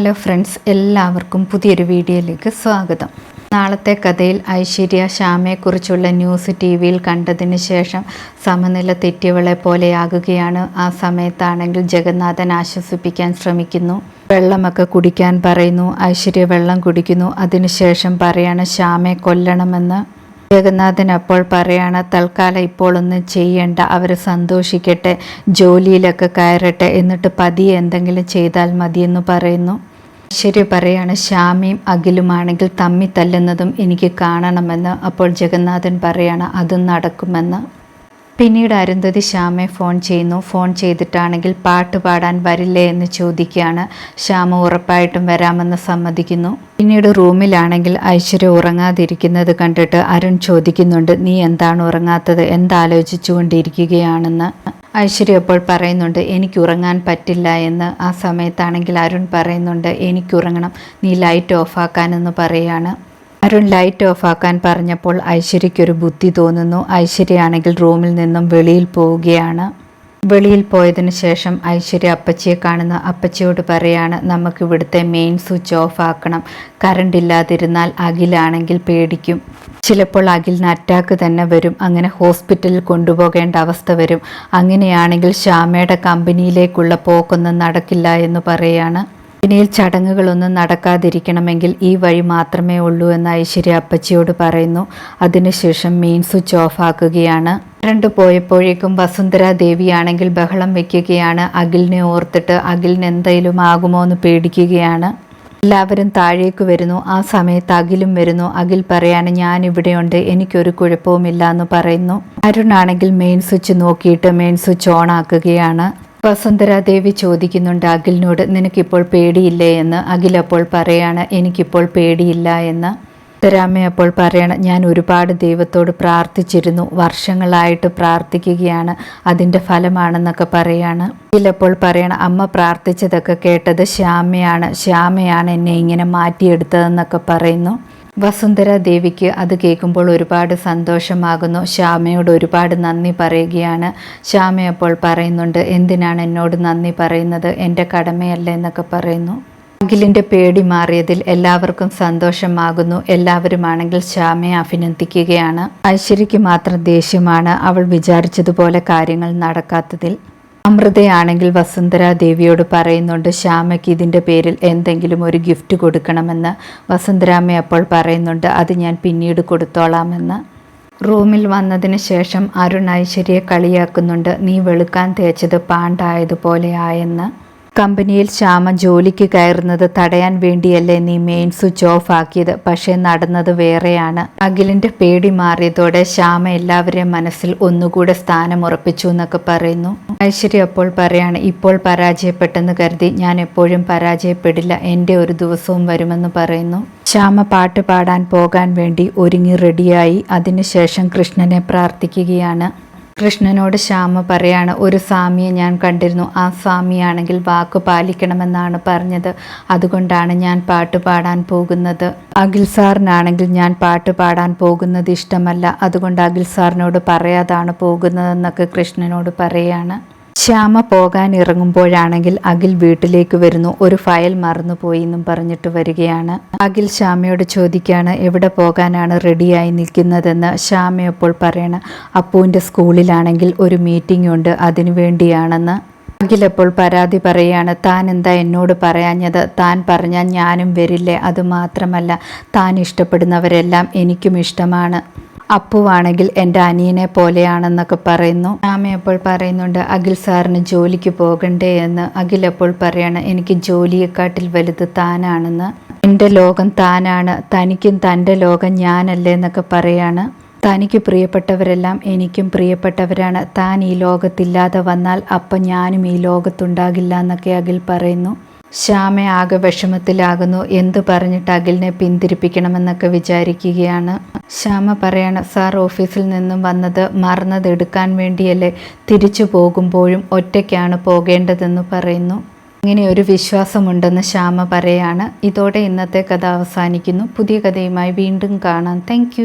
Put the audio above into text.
Hello friends എല്ലാവർക്കും പുതിയൊരു വീഡിയോയിലേക്ക് സ്വാഗതം. നാളത്തെ കഥയിൽ ഐശ്വര്യ ശ്യാമയെക്കുറിച്ചുള്ള ന്യൂസ് ടി വിയിൽ കണ്ടതിന് ശേഷം സമനില തെറ്റിയവളെ പോലെയാകുകയാണ്. ആ സമയത്താണെങ്കിൽ ജഗന്നാഥൻ ആശ്വസിപ്പിക്കാൻ ശ്രമിക്കുന്നു. വെള്ളമൊക്കെ കുടിക്കാൻ പറയുന്നു. ഐശ്വര്യ വെള്ളം കുടിക്കുന്നു. അതിനുശേഷം പറയാണ് ശ്യാമയെ കൊല്ലണമെന്ന്. ജഗന്നാഥൻ അപ്പോൾ പറയാണ് തൽക്കാലം ഇപ്പോൾ ഒന്നും ചെയ്യണ്ട. അവർ സന്തോഷിക്കട്ടെ. ജോലിയിലൊക്കെ കയറട്ടെ. എന്നിട്ട് പതിയെ എന്തെങ്കിലും ചെയ്താൽ മതിയെന്ന് പറയുന്നു. ശരി പറയാണ് ശ്യാമയും അഖിലുമാണെങ്കിൽ തമ്മി തല്ലുന്നതും എനിക്ക് കാണണമെന്ന് അപ്പോൾ ജഗന്നാഥൻ പറയാണ് അതും നടക്കുമെന്ന്. പിന്നീട് അരുന്ധതി ശ്യാമെ ഫോൺ ചെയ്യുന്നു. ഫോൺ ചെയ്തിട്ടാണെങ്കിൽ പാട്ട് പാടാൻ വരില്ലേ എന്ന് ചോദിക്കുകയാണ്. ശ്യാമ ഉറപ്പായിട്ടും വരാമെന്ന് സമ്മതിക്കുന്നു. പിന്നീട് റൂമിലാണെങ്കിൽ ഐശ്വര്യ ഉറങ്ങാതിരിക്കുന്നത് കണ്ടിട്ട് അരുൺ ചോദിക്കുന്നുണ്ട് നീ എന്താണ് ഉറങ്ങാത്തത്? എന്താലോചിച്ചുകൊണ്ടിരിക്കുകയാണെന്ന്. ഐശ്വര്യ അപ്പോൾ പറയുന്നുണ്ട് എനിക്ക് ഉറങ്ങാൻ പറ്റില്ല എന്ന്. ആ സമയത്താണെങ്കിൽ അരുൺ പറയുന്നുണ്ട് എനിക്ക് ഉറങ്ങണം നീ ലൈറ്റ് ഓഫാക്കാനെന്ന് പറയുകയാണ്. അരുൺ ലൈറ്റ് ഓഫാക്കാൻ പറഞ്ഞപ്പോൾ ഐശ്വര്യയ്ക്കൊരു ബുദ്ധി തോന്നുന്നു. ഐശ്വര്യയാണെങ്കിൽ റൂമിൽ നിന്നും വെളിയിൽ പോവുകയാണ്. വെളിയിൽ പോയതിന് ശേഷം ഐശ്വര്യ അപ്പച്ചിയെ കാണുന്ന. അപ്പച്ചിയോട് പറയാണ് നമുക്ക് ഇവിടുത്തെ മെയിൻ സ്വിച്ച് ഓഫ് ആക്കണം. കറണ്ട് ഇല്ലാതിരുന്നാൽ അഖിലാണെങ്കിൽ പേടിക്കും. ചിലപ്പോൾ അഖിലിന് അറ്റാക്ക് തന്നെ വരും. അങ്ങനെ ഹോസ്പിറ്റലിൽ കൊണ്ടുപോകേണ്ട അവസ്ഥ വരും. അങ്ങനെയാണെങ്കിൽ ശ്യാമയുടെ കമ്പനിയിലേക്കുള്ള പോക്കൊന്നും നടക്കില്ല എന്ന് പറയാണ്. കമ്പനിയിൽ ചടങ്ങുകളൊന്നും നടക്കാതിരിക്കണമെങ്കിൽ ഈ വഴി മാത്രമേ ഉള്ളൂ എന്ന് ഐശ്വര്യ അപ്പച്ചിയോട് പറയുന്നു. അതിനുശേഷം മെയിൻ സ്വിച്ച് ഓഫ് ആക്കുകയാണ്. രണ്ട് പോയപ്പോഴേക്കും വസുന്ധര ദേവിയാണെങ്കിൽ ബഹളം വെക്കുകയാണ്. അഖിലിനെ ഓർത്തിട്ട് അഖിലിന് എന്തെങ്കിലും ആകുമോ എന്ന് പേടിക്കുകയാണ്. എല്ലാവരും താഴേക്ക് വരുന്നു. ആ സമയത്ത് അഖിലും വരുന്നു. അഖിൽ പറയാണ് ഞാൻ ഇവിടെയുണ്ട്. എനിക്കൊരു കുഴപ്പവുമില്ല എന്ന് പറയുന്നു. അരുണാണെങ്കിൽ മെയിൻ സ്വിച്ച് നോക്കിയിട്ട് മെയിൻ സ്വിച്ച് ഓൺ ആക്കുകയാണ്. വസുന്ധര ദേവി ചോദിക്കുന്നുണ്ട് അഖിലിനോട് നിനക്കിപ്പോൾ പേടിയില്ലേ? എന്ന്. അഖിൽ അപ്പോൾ പറയാണ് എനിക്കിപ്പോൾ പേടിയില്ല എന്ന്. ഉത്തരാമ്മ അപ്പോൾ പറയണം ഞാൻ ഒരുപാട് ദൈവത്തോട് പ്രാർത്ഥിച്ചിരുന്നു. വർഷങ്ങളായിട്ട് പ്രാർത്ഥിക്കുകയാണ്. അതിന്റെ ഫലമാണെന്നൊക്കെ പറയാണ്. ഇതിലപ്പോൾ പറയണം അമ്മ പ്രാർത്ഥിച്ചതൊക്കെ കേട്ടത് ശ്യാമയാണ്. ശ്യാമയാണ് എന്നെ ഇങ്ങനെ മാറ്റിയെടുത്തതെന്നൊക്കെ പറയുന്നു. വസുന്ധര ദേവിക്ക് അത് കേൾക്കുമ്പോൾ ഒരുപാട് സന്തോഷമാകുന്നു. ശ്യാമയോട് ഒരുപാട് നന്ദി പറയുകയാണ്. ശ്യാമ അപ്പോൾ പറയുന്നുണ്ട് എന്തിനാണ് എന്നോട് നന്ദി പറയുന്നത്? എന്റെ കടമയല്ല? എന്നൊക്കെ പറയുന്നു. അഖിലിന്റെ പേടി മാറിയതിൽ എല്ലാവർക്കും സന്തോഷമാകുന്നു. എല്ലാവരുമാണെങ്കിൽ ശ്യാമയെ അഭിനന്ദിക്കുകയാണ്. ഐശ്വര്യയ്ക്ക് മാത്രം ദേഷ്യമാണ് അവൾ വിചാരിച്ചതുപോലെ കാര്യങ്ങൾ നടക്കാത്തതിൽ. അമൃതയാണെങ്കിൽ വസുന്ധര ദേവിയോട് പറയുന്നുണ്ട് ശ്യാമയ്ക്ക് ഇതിന്റെ പേരിൽ എന്തെങ്കിലും ഒരു ഗിഫ്റ്റ് കൊടുക്കണമെന്ന്. വസുന്ധരാമ്മ അപ്പോൾ പറയുന്നുണ്ട് അത് ഞാൻ പിന്നീട് കൊടുത്തോളാമെന്ന്. റൂമിൽ വന്നതിന് ശേഷം അരുൺ ഐശ്വര്യയെ കളിയാക്കുന്നുണ്ട് നീ വെളുക്കാൻ തേച്ചത് പാണ്ടായതുപോലെ ആയെന്ന്. കമ്പനിയിൽ ശ്യാമ ജോലിക്ക് കയറുന്നത് തടയാൻ വേണ്ടിയല്ലേ നീ മെയിൻ സ്വിച്ച് ഓഫ് ആക്കിയത്? പക്ഷേ നടന്നത് വേറെയാണ്. അഖിലിന്റെ പേടി മാറിയതോടെ ശ്യാമ എല്ലാവരെയും മനസ്സിൽ ഒന്നുകൂടെ സ്ഥാനം ഉറപ്പിച്ചു എന്നൊക്കെ പറയുന്നു. ഐശ്വര്യ അപ്പോൾ പറയാണ് ഇപ്പോൾ പരാജയപ്പെട്ടെന്ന് കരുതി ഞാൻ എപ്പോഴും പരാജയപ്പെടില്ല. എന്റെ ഒരു ദിവസവും വരുമെന്ന് പറയുന്നു. ശ്യാമ പാട്ട് പാടാൻ പോകാൻ വേണ്ടി ഒരുങ്ങി റെഡിയായി അതിനുശേഷം കൃഷ്ണനെ പ്രാർത്ഥിക്കുകയാണ്. കൃഷ്ണനോട് ശ്യാമ പറയാണ് ഒരു സ്വാമിയെ ഞാൻ കണ്ടിരുന്നു. ആ സ്വാമിയാണെങ്കിൽ വാക്ക് പാലിക്കണമെന്നാണ് പറഞ്ഞത്. അതുകൊണ്ടാണ് ഞാൻ പാട്ട് പാടാൻ പോകുന്നത്. അഖിൽ സാറിനാണെങ്കിൽ ഞാൻ പാട്ട് പാടാൻ പോകുന്നത് ഇഷ്ടമല്ല. അതുകൊണ്ട് അഖിൽ സാറിനോട് പറയാതാണ് പോകുന്നതെന്നൊക്കെ കൃഷ്ണനോട് പറയാണ്. ശ്യാമ പോകാൻ ഇറങ്ങുമ്പോഴാണെങ്കിൽ അഖിൽ വീട്ടിലേക്ക് വരുന്നു. ഒരു ഫയൽ മറന്നുപോയി എന്നും പറഞ്ഞിട്ട് വരികയാണ്. അഖിൽ ശ്യാമയോട് ചോദിക്കുകയാണ് എവിടെ പോകാനാണ് റെഡിയായി നിൽക്കുന്നതെന്ന്? ശ്യാമ അപ്പോൾ പറയണം അപ്പുവിന്റെ സ്കൂളിലാണെങ്കിൽ ഒരു മീറ്റിംഗ് ഉണ്ട് അതിനു വേണ്ടിയാണെന്ന്. അഖിൽ അപ്പോൾ പരാതി പറയുകയാണ് താൻ എന്താ എന്നോട് പറയാഞ്ഞത്? താൻ പറഞ്ഞാൽ ഞാനും വരില്ലേ? അതുമാത്രമല്ല താൻ ഇഷ്ടപ്പെടുന്നവരെല്ലാം എനിക്കും ഇഷ്ടമാണ്. അപ്പുവാണെങ്കിൽ എന്റെ അനിയനെ പോലെയാണെന്നൊക്കെ പറയുന്നു. ആമ അപ്പോൾ പറയുന്നുണ്ട് അഖിൽ സാറിന് ജോലിക്ക് പോകണ്ടേ എന്ന്. അഖിൽ അപ്പോൾ പറയാണ് എനിക്ക് ജോലിയെക്കാട്ടിൽ വലുത് താനാണെന്ന്. എന്റെ ലോകം താനാണ്. തനിക്കും തന്റെ ലോകം ഞാനല്ലേ എന്നൊക്കെ പറയാണ്. തനിക്ക് പ്രിയപ്പെട്ടവരെല്ലാം എനിക്കും പ്രിയപ്പെട്ടവരാണ്. താൻ ഈ ലോകത്തില്ലാതെ വന്നാൽ അപ്പം ഞാനും ഈ ലോകത്തുണ്ടാകില്ല എന്നൊക്കെ അഖിൽ പറയുന്നു. ശ്യാമ ആകെ വിഷമത്തിലാകുന്നു. എന്തു പറഞ്ഞിട്ട് അഖിലിനെ പിന്തിരിപ്പിക്കണമെന്നൊക്കെ വിചാരിക്കുകയാണ്. ശ്യാമ പറയാണ് സാർ ഓഫീസിൽ നിന്നും വന്നത് മറന്നത് എടുക്കാൻ വേണ്ടിയല്ലേ. തിരിച്ചു പോകുമ്പോഴും ഒറ്റയ്ക്കാണ് പോകേണ്ടതെന്ന് പറയുന്നു. ഇങ്ങനെ ഒരു വിശ്വാസമുണ്ടെന്ന് ശ്യാമ പറയാണ്. ഇതോടെ ഇന്നത്തെ കഥ അവസാനിക്കുന്നു. പുതിയ കഥയുമായി വീണ്ടും കാണാം. താങ്ക്